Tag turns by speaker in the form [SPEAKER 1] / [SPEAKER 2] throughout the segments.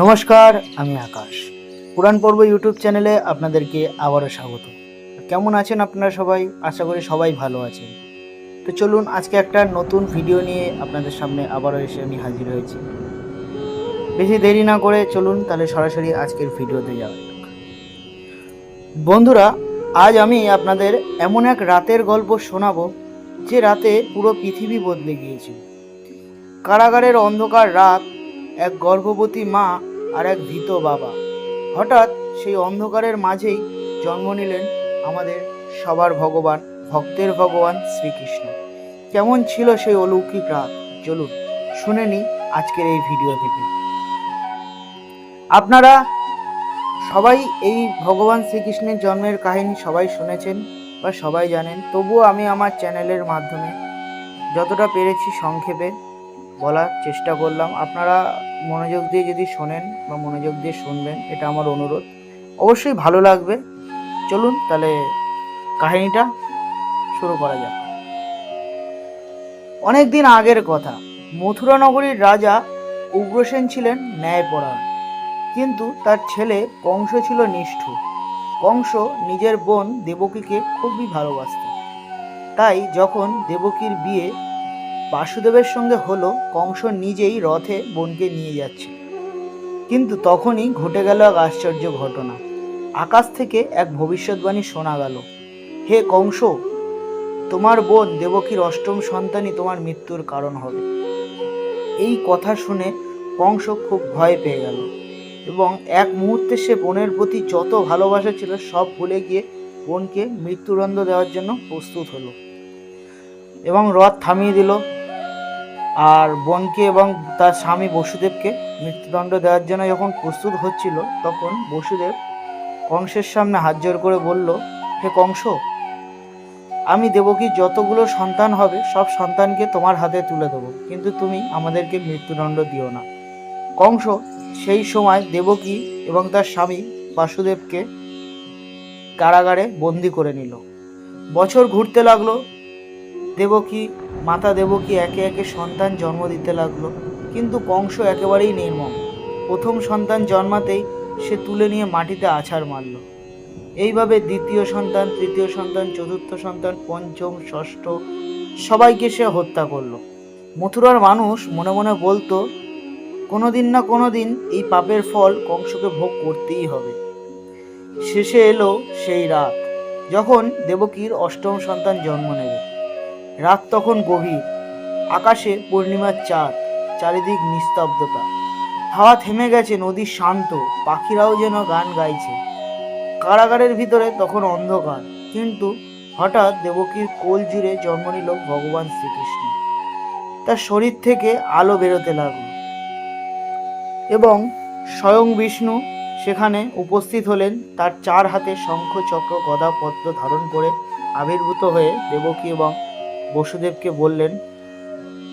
[SPEAKER 1] নমস্কার, আমি আকাশ। পুরাণ পর্ব ইউটিউব চ্যানেলে আপনাদেরকে আবারও স্বাগত। কেমন আছেন আপনারা সবাই? আশা করি সবাই ভালো আছেন। তো চলুন, আজকে একটা নতুন ভিডিও নিয়ে আপনাদের সামনে আবারও এসে আমি হাজির হয়েছি। বেশি দেরি না করে চলুন, তাহলে সরাসরি আজকের ভিডিওতে যাওয়া বন্ধুরা, আজ আমি আপনাদের এমন এক রাতের গল্প শোনাবো, যে রাতে পুরো পৃথিবী বদলে গিয়েছিল। কারাগারের অন্ধকার রাত এক গর্ভবতী মা আর এক ভীত বাবা। হঠাৎ সেই অন্ধকারের মাঝেই জন্ম নিলেন আমাদের সবার ভগবান, ভক্তের ভগবান শ্রীকৃষ্ণ। কেমন ছিল সেই অলৌকিক রাত? চলুন শুনে নি আজকের এই ভিডিও থেকে আপনারা সবাই এই ভগবান শ্রীকৃষ্ণের জন্মের কাহিনী সবাই শুনেছেন বা সবাই জানেন। তবুও আমি আমার চ্যানেলের মাধ্যমে যতটা পেরেছি সংক্ষেপে বলার চেষ্টা করলাম। আপনারা মনোযোগ দিয়ে যদি শোনেন বা মনোযোগ দিয়ে শুনবেন, এটা আমার অনুরোধ। অবশ্যই ভালো লাগবে। চলুন তাহলে কাহিনীটা শুরু করা যাক। অনেক দিন আগের কথা, মথুরা নগরীর রাজা উগ্রসেন ছিলেন ন্যায়পরায়ণ। কিন্তু তার ছেলে কংস ছিল নিষ্ঠুর কংস নিজের বোন দেবকীকে খুবই ভালোবাসত। তাই যখন দেবকীর বিয়ে বাসুদেবের সঙ্গে হলো কংস নিজেই রথে বোনকে নিয়ে যাচ্ছে। কিন্তু তখনই ঘটে গেল এক আশ্চর্য ঘটনা। আকাশ থেকে এক ভবিষ্যৎবাণী শোনা গেল। হে কংস, তোমার বোন দেবকীর অষ্টম সন্তানই তোমার মৃত্যুর কারণ হবে। এই কথা শুনে কংস খুব ভয় পেয়ে গেল এবং এক মুহূর্তে সে বোনের প্রতি যত ভালোবাসা ছিল সব ভুলে গিয়ে বোনকে মৃত্যুদণ্ড দেওয়ার জন্য প্রস্তুত হলো এবং রথ থামিয়ে দিল। আর বোনকে এবং তার স্বামী বসুদেবকে মৃত্যুদণ্ড দেওয়ার জন্য যখন প্রস্তুত হচ্ছিল, তখন বসুদেব কংসের সামনে হাত জোর করে বলল, হে কংস, আমি দেবকীর যতগুলো সন্তান হবে, সব সন্তানকে তোমার হাতে তুলে দেবো, কিন্তু তুমি আমাদেরকে মৃত্যুদণ্ড দিও না। কংস সেই সময় দেবকী এবং তার স্বামী বাসুদেবকে কারাগারে বন্দি করে নিল। বছর ঘুরতে লাগল দেবকী মাতা দেবকী একে একে সন্তান জন্ম দিতে লাগল? কিন্তু কংস একেবারেই নির্মম প্রথম সন্তান জন্মাতেই সে তুলে নিয়ে মাটিতে আছাড় মারল। এইভাবে দ্বিতীয় সন্তান, তৃতীয় সন্তান, চতুর্থ সন্তান, পঞ্চম, ষষ্ঠ, সবাইকে সে হত্যা করল। মথুরার মানুষ মনে মনে বলতো, কোনোদিন না কোনোদিন এই পাপের ফল কংসকে ভোগ করতেই হবে। শেষে এলো সেই রাত, যখন দেবকীর অষ্টম সন্তান জন্ম নেবে। রাত তখন গভীর। আকাশে পূর্ণিমার চাঁদ, চারিদিক নিস্তব্ধতা। হাওয়া থেমে গেছে, নদী শান্ত, পাখিরাও যেন গান গাইছে। কারাগারের ভিতরে তখন অন্ধকার, কিন্তু হঠাৎ দেবকীর কোল জুড়ে জন্ম নিল ভগবান শ্রীকৃষ্ণ। তার শরীর থেকে আলো বেরোতে লাগল। এবং স্বয়ং বিষ্ণু সেখানে উপস্থিত হলেন, তার চার হাতে শঙ্খ চক্র গদা পদ্ম ধারণ করে আবির্ভূত হয়ে দেবকী এবং বসুদেবকে বললেন,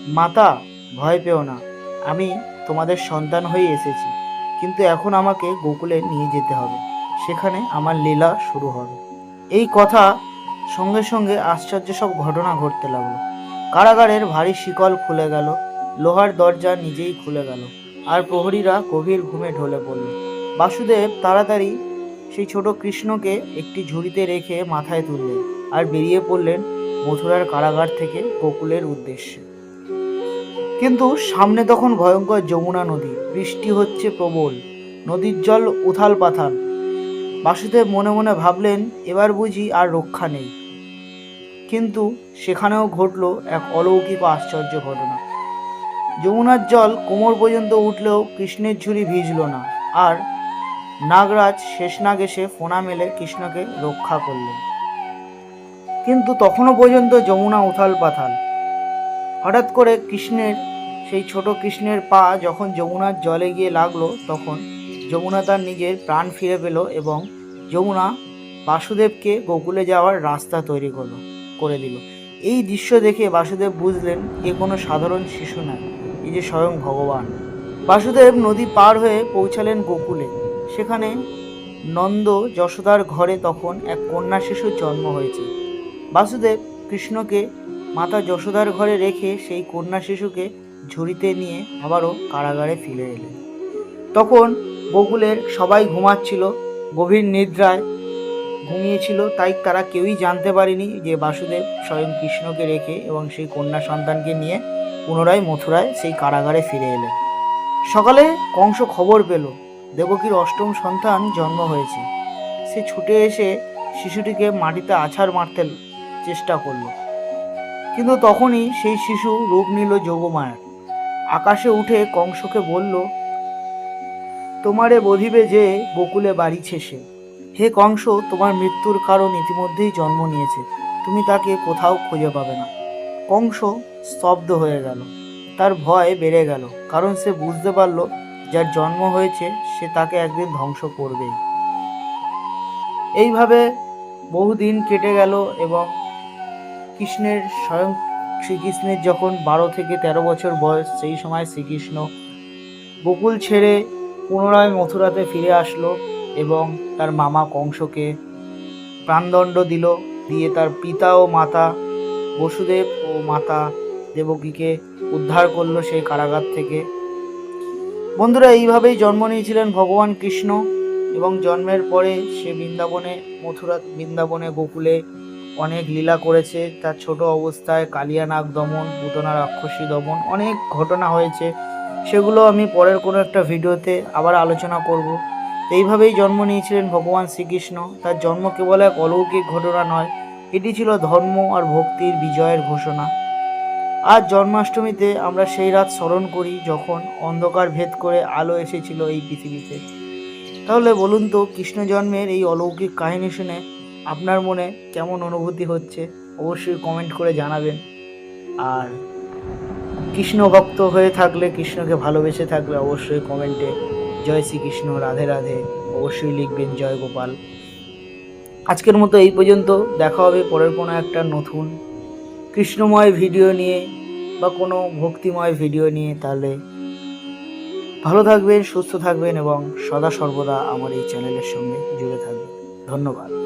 [SPEAKER 1] মাতা, ভয় পেও না। আমি তোমাদের সন্তান হয়ে এসেছি। কিন্তু এখন আমাকে গোকুলে নিয়ে যেতে হবে। সেখানে আমার লীলা শুরু হবে। এই কথা সঙ্গে সঙ্গে আশ্চর্য সব ঘটনা ঘটতে লাগল। কারাগারের ভারী শিকল খুলে গেল, লোহার দরজা নিজেই খুলে গেল, আর প্রহরীরা গভীর ঘুমে ঢলে পড়ল। বাসুদেব তাড়াতাড়ি সেই ছোট কৃষ্ণকে একটি ঝুড়িতে রেখে মাথায় তুললেন আর বেরিয়ে পড়লেন মথুরার কারাগার থেকে গোকুলের উদ্দেশ্যে। কিন্তু সামনে তখন ভয়ঙ্কর যমুনা নদী। বৃষ্টি হচ্ছে প্রবল। নদীর জল উথাল পাথাল। বাসুদেব মনে মনে ভাবলেন, এবার বুঝি আর রক্ষা নেই। কিন্তু সেখানেও ঘটল এক অলৌকিক আশ্চর্য ঘটনা। যমুনার জল কোমর পর্যন্ত উঠলেও কৃষ্ণের ঝুড়ি ভিজল না। আর নাগরাজ শেষ শেষনাগ এসে ফোনা মেলে কৃষ্ণকে রক্ষা করলেন। কিন্তু তখনও পর্যন্ত যমুনা উথাল পাথাল। হঠাৎ করে কৃষ্ণের, সেই ছোট কৃষ্ণের পা যখন যমুনার জলে গিয়ে লাগল, তখন যমুনা তার নিজের প্রাণ ফিরে পেল এবং যমুনা বাসুদেবকে গোকুলে যাওয়ার রাস্তা তৈরি করল, করে দিল। এই দৃশ্য দেখে বাসুদেব বুঝলেন, এ কোনো সাধারণ শিশু নয় এই যে স্বয়ং ভগবান। বাসুদেব নদী পার হয়ে পৌঁছালেন গোকুলে। সেখানে নন্দ যশোদার ঘরে তখন এক কন্যা শিশুর জন্ম হয়েছে। বাসুদেব কৃষ্ণকে মাতা যশোদার ঘরে রেখে সেই কন্যা শিশুকে ঝুড়িতে নিয়ে আবারও কারাগারে ফিরে এলেন। তখন বকুলের সবাই ঘুমাচ্ছিল, গভীর নিদ্রায় ঘুমিয়েছিল, তাই তারা কেউই জানতে পারেনি যে বাসুদেব স্বয়ং কৃষ্ণকে রেখে এবং সেই কন্যা সন্তানকে নিয়ে পুনরায় মথুরায় সেই কারাগারে ফিরে এলেন। সকালে কংস খবর পেল, দেবকীর অষ্টম সন্তান জন্ম হয়েছে। সে ছুটে এসে শিশুটিকে মাটিতে আছাড় মারতে চেষ্টা করল। কিন্তু তখনই সেই শিশু রূপ নিল যোগমায়ার আকাশে উঠে কংসকে বলল, তোমারে বধিবে যে বকুলে বাড়িছে সে। হে কংস, তোমার মৃত্যুর কারণ ইতিমধ্যেই জন্ম নিয়েছে। তুমি তাকে কোথাও খুঁজে পাবে না। কংস স্তব্ধ হয়ে গেল। তার ভয় বেড়ে গেল, কারণ সে বুঝতে পারল, যার জন্ম হয়েছে সে তাকে একদিন ধ্বংস করবেই। এইভাবে বহুদিন কেটে গেল এবং কৃষ্ণের স্বয়ং শ্রীকৃষ্ণের যখন বারো থেকে তেরো বছর বয়স, সেই সময় শ্রীকৃষ্ণ বকুল ছেড়ে পুনরায় মথুরাতে ফিরে আসলো এবং তার মামা কংসকে প্রাণদণ্ড দিল। দিয়ে তার পিতা ও মাতা বসুদেব ও মাতা দেবকীকে উদ্ধার করল সেই কারাগার থেকে। বন্ধুরা, এইভাবেই জন্ম নিয়েছিলেন ভগবান কৃষ্ণ এবং জন্মের পরে সে বৃন্দাবনে, মথুরা বৃন্দাবনে গোকুলে অনেক লীলা করেছে, তার ছোট অবস্থায় কালিয়ানাগ দমন পুতনা রাক্ষসী দমন, অনেক ঘটনা হয়েছে। সেগুলো আমি পরের কোনো একটা ভিডিওতে আবার আলোচনা করব। এইভাবেই জন্ম নিয়েছিলেন ভগবান শ্রীকৃষ্ণ। তার জন্ম কেবল এক অলৌকিক ঘটনা নয়, এটি ছিল ধর্ম আর ভক্তির বিজয়ের ঘোষণা। আজ জন্মাষ্টমীতে আমরা সেই রাত স্মরণ করি যখন অন্ধকার ভেদ করে আলো এসেছিল এই পৃথিবীতে। তাহলে বলুন তো, কৃষ্ণ জন্মের এই অলৌকিক কাহিনী শুনে আপনার মনে কেমন অনুভূতি হচ্ছে অবশ্যই কমেন্ট করে জানাবেন। আর কৃষ্ণ ভক্ত হয়ে থাকলে, কৃষ্ণকে ভালোবেসে থাকলে অবশ্যই কমেন্টে জয় শ্রীকৃষ্ণ, রাধে রাধে, অবশ্যই লিখবেন জয় গোপাল। আজকের মতো এই পর্যন্ত, দেখা হবে পরের কোনো একটা নতুন কৃষ্ণময় ভিডিও নিয়ে বা কোনো ভক্তিময় ভিডিও নিয়ে। তাহলে ভালো থাকবেন, সুস্থ থাকবেন এবং সদা সর্বদা আমার এই চ্যানেলের সঙ্গে জুড়ে থাকবেন। ধন্যবাদ।